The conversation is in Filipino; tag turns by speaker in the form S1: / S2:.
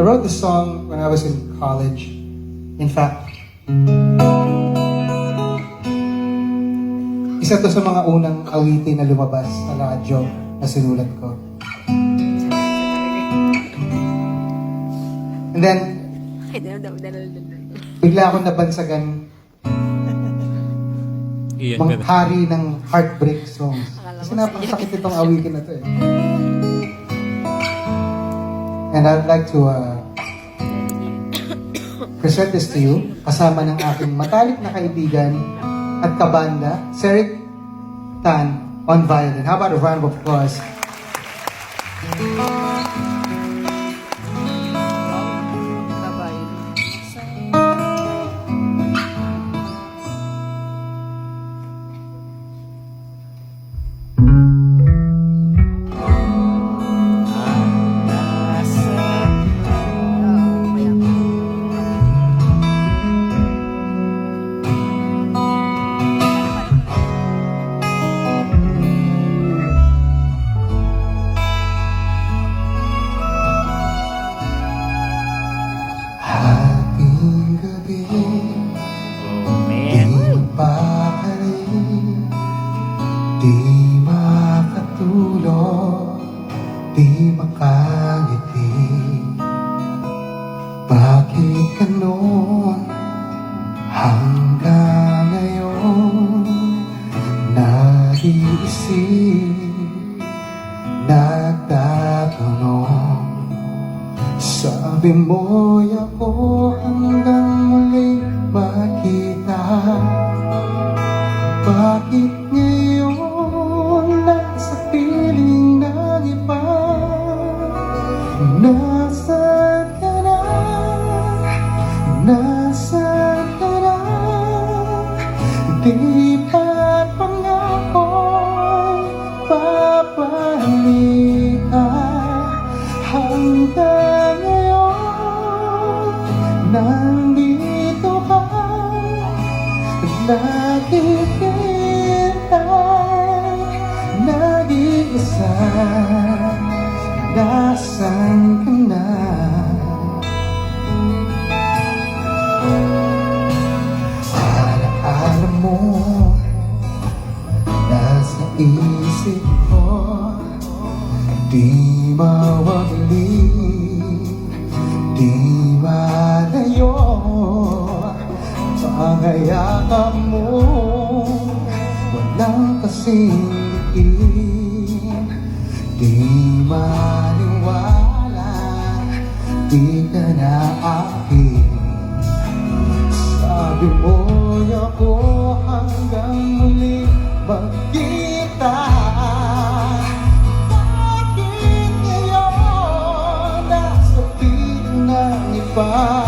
S1: I wrote this song when I was in college. In fact, isa to sa mga unang awitin na lumabas sa radyo na sinulat ko. And then, bigla akong nabansagan
S2: Iyan na.
S1: hari ng heartbreak songs. Kasi napakasakit itong awitin na to eh. And I'd like to uh, present this to you kasama ng aking matalik na kaibigan at kabanda, Serik Tan on violin. How about a round of applause? Di makangiti. Bakit ganon hanggang ngayon nag-iisip, nagtatanong sabi mo ako hanggang Di pa pangako'y babalik ka Hanggang ngayon Nandito ka Nakikita Nag-iisa Nasaan ka na? Di mawagli Di malayo. Pangayakap mo Walang kasing diin Di maniwala Di ka na akin sabi mo ako hanggang muli magkita Bakit